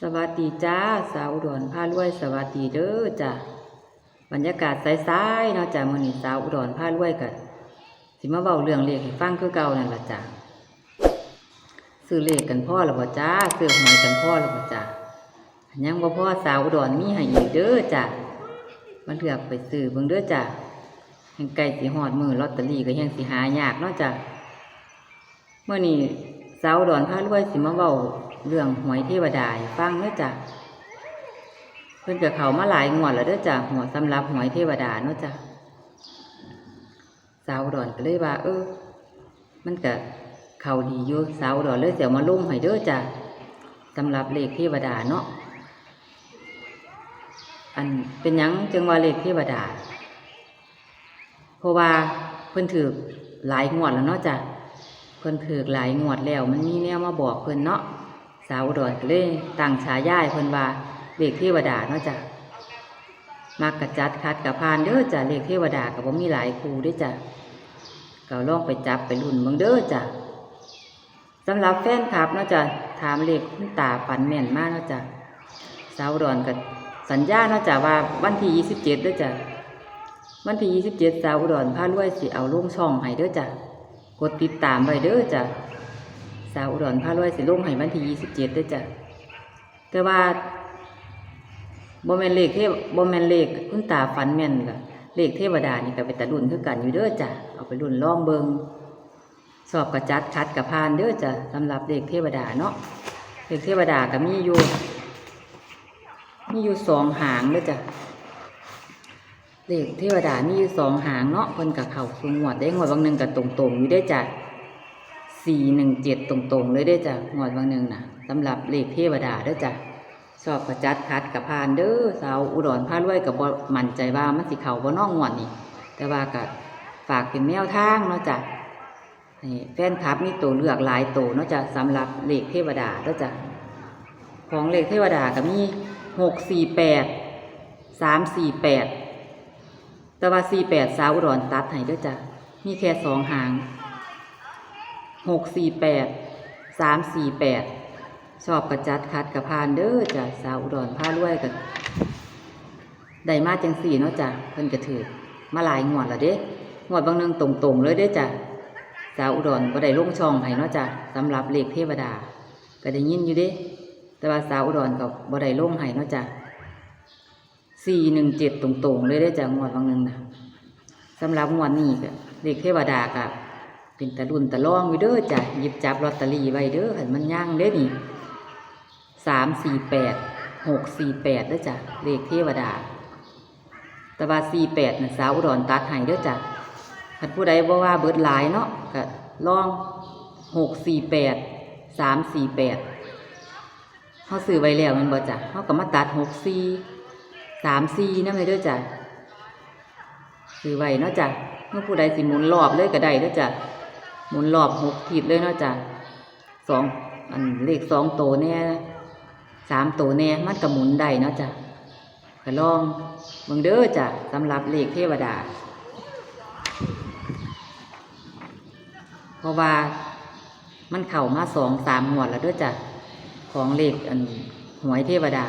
สวัสดีจ้า สาวอุดรพารวย สวัสดีเด้อจ้าบรรยากาศใสๆเนาะจ้ามื้อนี้สาวอุดรพารวยก็สิมาเว้าเรื่องเลขให้ฟังคือเก่านั่นล่ะจ้าซื้อเลขกันพ่อแล้วบ่จ้าซื้อหวยกันพ่อแล้วบ่จ้ายังบ่พ่อสาวอุดรมีให้อีกเด้อจ้ามันเลือกไปซื้อเบิ่งเด้อจ้าแห่งไก่สิฮอดมือลอตเตอรี่ก็ยังสิหายากเนาะจ้าเมื่อนี้สาวอุดอนพารวยสิมาเว้า เรื่องหวยเทวดาฟังเด้อจ้ะเพิ่นกับเขามาหลายงวดแล้วเด้อจ้ะหัวสำหรับหวยเทวดาเนาะจ้ะสาวดอนก็เลยว่า เออ มันก็เขาดีอยู่สาวดอนเลยเสียวมาลุ่มให้เด้อจ้ะสำหรับเลขเทวดาเนาะอันเป็นยังจึงว่าเลขเทวดา เพราะว่าเพิ่นถือหลายงวดแล้วเนาะจ้ะเพิ่นถือหลายงวดแล้ว มันมีแนวมาบอกเพิ่นเนาะ สาวอุดรก็เลยตั้งฉายาให้เพิ่นว่าเลขเทวดาเนาะจ้ะมักกระจัดคัดกะพานเด้อจ้ะเลขเทวดาก็บ่มีหลายครูเด้อจ้ะก็ลองไปจับไปรุ่นเบิ่งเด้อจ้ะสำหรับแฟนคลับเนาะจ้ะถามเลขคุณตาฝันแม่นมากเนาะจ้ะสาวอุดรก็สัญญาเนาะจ้ะว่าวันที่27เจ็ด้อจ้ะวันที่27สาวอุดรพารวยสิเอาลงช่องให้เด้อจ้ะกดติดตามไว้เด้อจ้ะ สาวอุดรพารวยสิลงให้วันที่ยี่สิบเจ็ดเด้จ้ะแต่ว่าบ่แมนเลขเทพบ่แมนเลขคุณตาฝันแมนล่ะเลขเทวดานี่ก็ไปตะดุนคือกันอยู่เด้อจ้ะเอาไปรุ่นลองเบิงสอบกระจัดคัดกระพานเด้อจ้ะสำหรับเลขเทวดาเนาะเลขเทวดาก็มีอยู่มีอยู่สองหางเด้อจ้ะเลขเทวดามีอยู่สองหางเนาะเพิ่นกับเขาสูงหวดได้งวดบางหนึ่งกับตรงๆอยู่ได้จ้ะ สี่หนึ่งเจ็ดตรงๆ เลยได้จ้ะงวดบางหนึ่งนะสำหรับเลขเทวดาเด้จ้ะชอบประจัดคัดกับพานเด้อสาวอุดรพารวยกับบ่มั่นใจว่ามันสิเขาบ่น้องงวดนี่แต่ว่าก็ฝากเป็นแนวทางเนาะจ้ะให้แฟนคลับมีตัวเลือกหลายตัวเนาะจ้ะสำหรับเลขเทวดาเด้จ้ะของเลขเทวดาก็มีหกสี่แปดสามสี่แปดแต่ว่าสี่แปดสาวอุดรตัดให้เด้จ้ะมีแค่สองหาง หกสี่แปดสามสี่แปดชอบกระจัดคัดกระพานเด้อจ้ะสาวอุดรผ้ารวยกันได้มาจังสี่เนาะจ้ะเพิ่นกระถือมาหลายงวดแล้วเด้งวดบางนึงตรงๆเลยเด้อจ้ะสาวอุดรก็ได้ลงช่องให้เนาะจ้ะสำหรับเลขเทวดา ก็ได้ยินอยู่เด้ แต่ว่าสาวอุดรก็บ่ได้ลงให้เนาะจ้ะสี่หนึ่งเจ็ดตรงๆเลยได้จากงวดบางนึ่งนะสำหรับงวดนี้ก็เลขเทวดากะ เป็นตะลุนตะล่องอยู่เด้อจ้ะหยิบจับลอตเตอรี่ไว้เด้อหันมันย่างเด้อนี่สามสี่แปดหกสี่แปดเด้อจ้ะเลขเทวดาต่ว่าสี่แปดน่ะสาวอุดรตัดให้เด้อจ้ะถ้าผู้ใดบ่ว่าเบิดหลายเนาะก็ล่องหกสี่แปดสามสี่แปดเขาซื้อไว้แล้วมันบ่จ้ะเขาก็มาตัดหกสี่สามสี่นั่นเลยเด้อจ้ะซื้อไว้เนาะจ้ะเมื่อผู้ใดสิหมุนรอบเลยก็ได้เด้อจ้ะ หมุนรอบหกทิศเลยเนาะจ้ะสองอันเลขสองโตวแน่สามโตวแน่มันก็หมุนได้เนาะจ้ะก็ลองเบิ่งเด้อจ้ะสำหรับเลขเทวดา เพราะว่ามันเข้ามาสองสามหมวดแล้วเด้อจ้ะของเลขอันหวยเทวดา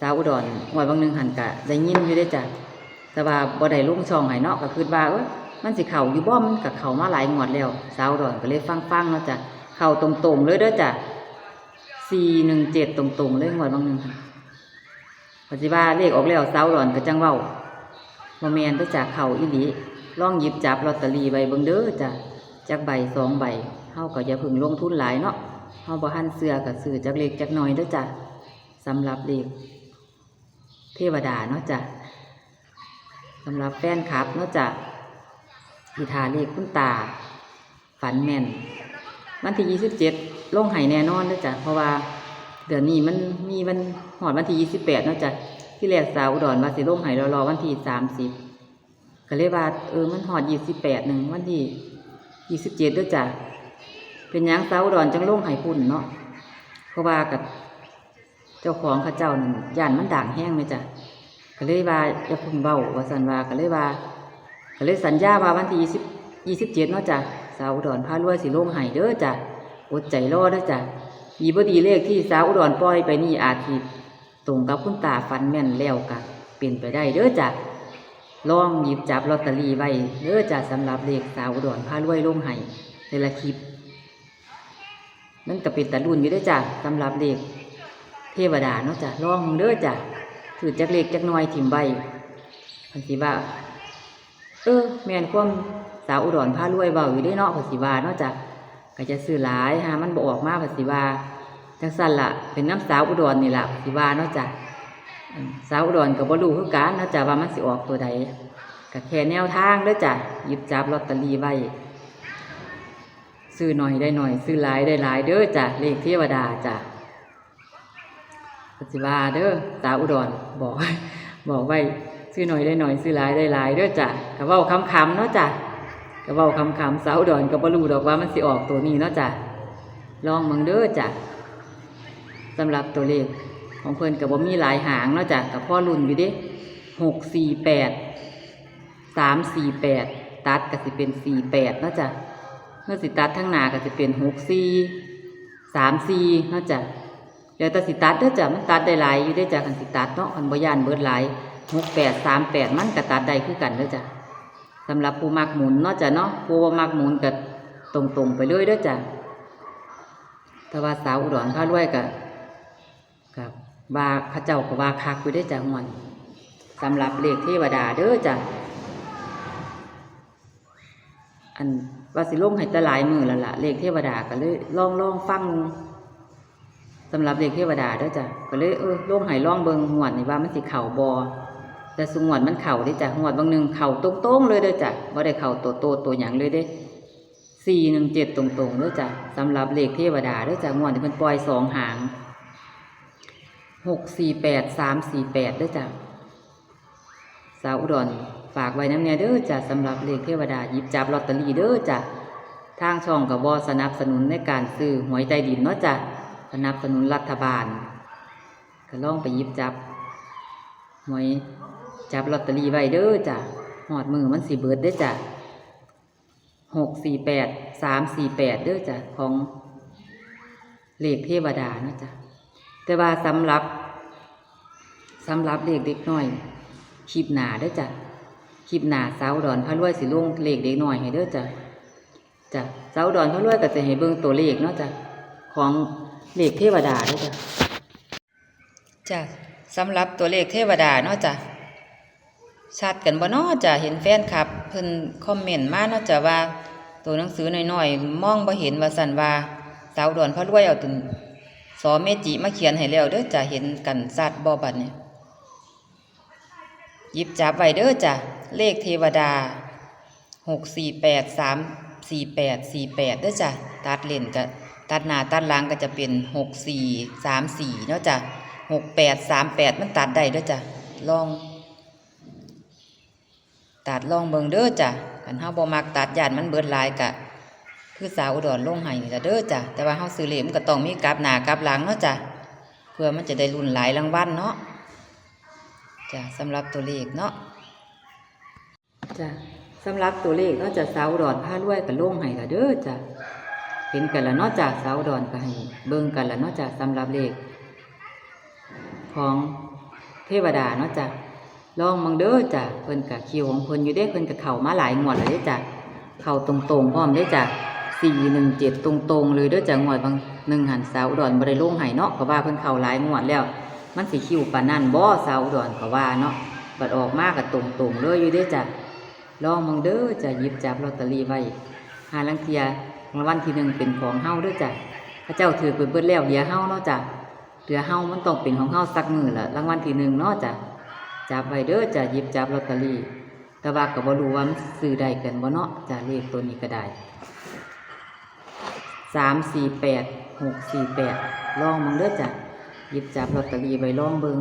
สาวอุดรหวยบางหนึงหันกะได้ยินอยู่ได้อจ้ะแต่ว่าบ่ได้ลุ่งช่องให้เนาะก็คือว่าเอ้ย มันสิเข่าอยู่บ่มันกับเข่ามาหลายงวดแล้วสาวอุดรก็เลยฟังฟังๆเนาะจ้ะเข่าตรงๆเลยเด้อจ้ะสี่หนึ่งเจ็ดตรงๆเลยงวดบางหนึงค่ะปฏิว่าเลขออกแล้วสาวอุดรก็จังเว้าบ่แม่นเด้อจ้ะเข่าอีหลีล่องหยิบจับลอตเตอรี่ใบเบิ่งเด้อจ้ะจักใบสองใบเฮาก็อย่าพึ่งลงทุนหลายเนาะเฮาบ่หันเสื้อก็ซื้อจักเล็กจักน้อยเด้อจ้ะสำหรับเลขเทวดาเนาะจ้ะสำหรับแฟนคลับเนาะจ้ะ พิธาเลขคุณตา ฝันแม่น วันที่ยี่สิบเจ็ดลงไห้แน่นอนนะจ้ะเพราะว่าเดือนนี้มันมีวันหอดวันที่ยี่สิบแปดเนาะจ้ะที่แรกสาวอุดรว่าสิลงไห้รอรอวันที่สามสิบก็เลยว่าเออมันหอดยี่สิบแปดหนึ่งวันที่ยี่สิบเจ็ดด้วยจ้ะเป็นยังสาวอุดรจังลงไห้พุ่นเนาะเพราะว่ากับเจ้าของข้าเจ้านั่นย่านมันด่างแห้งไหมจ้ะก็เลยว่าจะพึ่งเบาว่าสันว่าก็เลยว่า ก็เลยสัญญาว่าวันที่ยี่สิบยี่สิบเจ็ดเนาะจ้ะสาวอุดรพารวยสิลงไห้เด้อจ้ะอดใจรอเด้อจ้ะดีบดีเลขที่สาวอุดรปล่อยไปนี่อาจสิตรงกับคุณตาฟันแม่นแล้วก็เป็นไปได้เด้อจ้ะลองหยิบจับลอตเตอรี่ไว้เด้อจ้ะสำหรับเลขสาวอุดรพารวยลงห้แต่ละคลิปนั่นก็เป็นตะรุ่นอยู่เด้อจ้ะสำหรับเลขเทวดาเนาะจ้ะลองเด้อจ้ะถือจักเล็กจักน้อยถิ่มใบพันสิว่า เออแม่นความสาวอุดรพารวยเบาอยู่ได้เนาะภาษีวาเนาะจ้ะก็จะซื้อหลายฮะมันบออกมาภาษีวาจังสั้นละเป็นน้ำสาวอุดรนี่แหละภาษีวาเนาะจ้ะอืมสาวอุดรก็บ่รู้คือกันเนาะจ้ะว่ามันสิออกตัวใดก็แค่แนวทางเด้อจ้ะหยิบจับลอตเตอรี่ไว้ซื้อหน่อยได้หน่อยซื้อหลายได้หลายเด้อจ้ะเลขเทวดาจ้ะภาษีวาเด้อสาวอุดรบอกบอกไว้ ซื้อหน่อยได้หน่อยซื้อหลายได้หลายเด้อจ้ะกะเว้าคำคำๆเนาะจ้ะกะเว้าคำคำสาวดอนก็บ่รู้ดอกว่ามันสิออกตัวนี้เนาะจ้ะลองมืองเด้อจ้ะสำหรับตัวเลขของเพิ่อนก็บ่มีหลายหางเนาะจ้ะกับพ่อรุ่นอยู่ด้หกสี่แปดสามสี่แปดตัดก็สิเป็นสี่แปดเนาะจ้ะเมื่อสิตัดทั้งหนาก็สิเป็นหกสี่สามสี่เนาะจ้ะเดี๋ยวแต่สิตัดเด้อจ้ะมันตัดได้หลายอยู่ได้อจ้ะคันสิตัดเนาะคันบ่ยานเบิดหลาย หกแปดสามแปดมันกระตัดใดคือกันเด้อจ้ะสำหรับผู้มักหมุนเนาะจ้ะเนาะผู้บ่มักหมุนก็ตรงตรงๆไปเลยเด้อจ้ะถ้าว่าสาวอุดรพารวยก็กับว่าเข้าเจ้าก็ว่าคักอยู่ได้จ้ะหวนสำหรับเลขเทวดาเด้อจ้ะอันว่าสิลงให้ตหลายมือแล้วล่ะเลขเทวดาก็เลยล่องล่องฟังสำหรับเลขเทวดาเด้อจ้ะก็เลยเออล่องให้ลองเบิงหวนนี่ว่ามันสิเข่าบอ แต่สงวนมันเข่าได้จ้ะงวดบางหนึ่งเข่าตรงๆเลยเด้อจ้ะบ่ได้เข่าตัวโตตัวหยังเลยเด้สี่หนึ่งเจ็ดตรงๆเด้อจ้ะสำหรับเลขเทวดาเด้อจ้ะงวดที่เพิ่นปล่อยสองหางหกสี่แปดสามสี่แปดเด้อจ้ะสาวอุดรฝากไว้น้ำเนี่ยเด้อจ้ะสำหรับเลขเทวดาหยิบจับลอตเตอรี่เด้อจ้ะทางช่องกับบสนับสนุนในการซื้อหวยใต้ดินเนาะจ้ะสนับสนุนรัฐบาลก็ล่องไปยิบจับหวย จับลอตเตอรี่ไว้เด้อจ้ะหอดมือมันสีเบิดเด้อจ้ะหกสี่แปดสามสี่แปดเด้อจ้ะของเลขเทวดานะจ้ะแต่ว่าสำหรับสำหรับเลขเด็กน้อยคลิปหนาเด้อจ้ะคลิปหนาสาวดอนพระรวยสิลงเลขเด็กน้อยให้เด้อจ้ะจ้ะสาวดอนพระรวยก็จะให้เบิ่งตัวเลขเนาะจ้ะของเลขเทวดาเด้อจ้ะจ้ะสำหรับตัวเลขเทวดาเนาะจ้ะ ชัดกันบ่เนาะจะเห็นแฟนคลับ เพิ่นคอมเมนต์มาเนาะจะว่าตัวหนังสือหน้อยๆมองบ่เห็นว่าสันว่าสาวดอนพระรวยเอาตุนสอเมจิมาเขียนให้แล้วเด้อจะเห็นกันชัดบ่บัดเนี่ยหยิบจับไว้เด้อจ้ะเลขเทวดาหกสี่แปดสามสี่แปดสี่แปดเด้อจ้ะตัดเลนก็ตัดหน้าตัดหลังก็จะเป็นหกสี่สามสี่เนาะจ้ะหกแปดสามแปดมันตัดได้เด้อจ้ะลอง ตัดลองเบิงเด้อจ้ะกันเฮาบ่มักตัดยานมันเบิดลายกะคือสาวอุดรลงให้นี่ล่ะเด้อจ้ะแต่ว่าเฮาซื้อเหลมก็ต้องมีกลับหน้ากลับหลังเนาะจ้ะเพื่อมันจะได้รุ่นหลายรางวัลเนาะจ้ะสำหรับตัวเลขเนาะจ้ะสำหรับตัวเลขเนาะจ้ะสาวอุดรพารวยก็ลงให้ละเด้อจ้ะเห็นกันแล้วเนาะจ้ะสาวอุดรก็ให้เบิ่งกันแล้วเนาะจ้ะสำหรับเลข ของเทวดาเนาะจ้ะ ลองมังเด้อจ้ะเพิ่นกะคิวของเพิ่นอยู่เด้เพิ่นกะเข้ามาหลายงวดแล้วด้จ้ะเข้าตรงๆพร้อมเด้จ้ะสี่หนึ่งเจ็ดตรงๆเลยเด้อจ้ะงวดบางหนึ่งหันสาวอุดรบ่ได้ลงให้เนาะก็ว่าเพิ่นเข้าหลายงวดแล้ว มันสิคิวปานนั้นบ่สาวอุดรก็ว่าเนาะบัดออกมาก็ตรงๆเลยอยู่เด้จ้ะลองมังเด้อจ้ะหยิบจับลอตเตอรี่ไว้หาลังเทียรางวัลที่หนึ่งเป็นของเฮาด้อจ้ะพระเจ้าถือเปิดเบิดแล้วเดียเฮาเนาะจ้ะเหลือเฮามันต้องเป็นของเฮาสักมือละรางวัลที่หนึ่งเนาะจ้ะ จับไว้เด้อจะหยิบจับลอตเตอรี่ แต่ว่าก็บ่รู้ว่ามันซื้อได้กันบ่เนาะจะเลขตัวนี้ก็ได้สามสี่แปดหกสี่แปดลองมึงเด้อจ้ะหยิบจับลอตเตอรี่ไว้ลองเบิง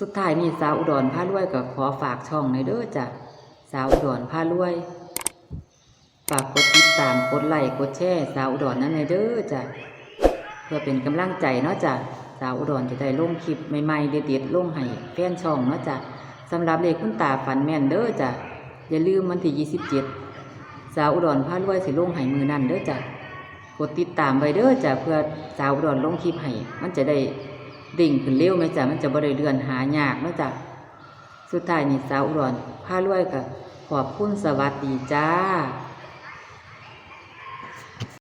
สุดท้ายนี่สาวอุดรพารวยก็ขอฝากช่องในเด้อจ้ะสาวอุดรพารวยฝากกดติดตามกดไลค์กดแชร์สาวอุดรนั่นในเด้อจ้ะเพื่อเป็นกำลังใจเนาะจ้ะ สาวอุดรจะได้ลงคลิปใหม่ๆเด็ดๆลงให้แฟนช่องเนาะจ้ะสำหรับเลขคุณตาฝันแม่นเด้อจ้ะอย่าลืมวันที่ 27 สาวอุดรพารวยสิลงให้มือนั่นเด้อจ้ะกดติดตามไว้เด้อจ้ะเพื่อสาวอุดรลงคลิปให้มันจะได้ดิ่งขึ้นเร็วไหมจ้ะมันจะบ่ได้เลือนหายากเนาะจ้ะสุดท้ายนี่สาวอุดรพารวยกับขอบคุณสวัสดีจ้า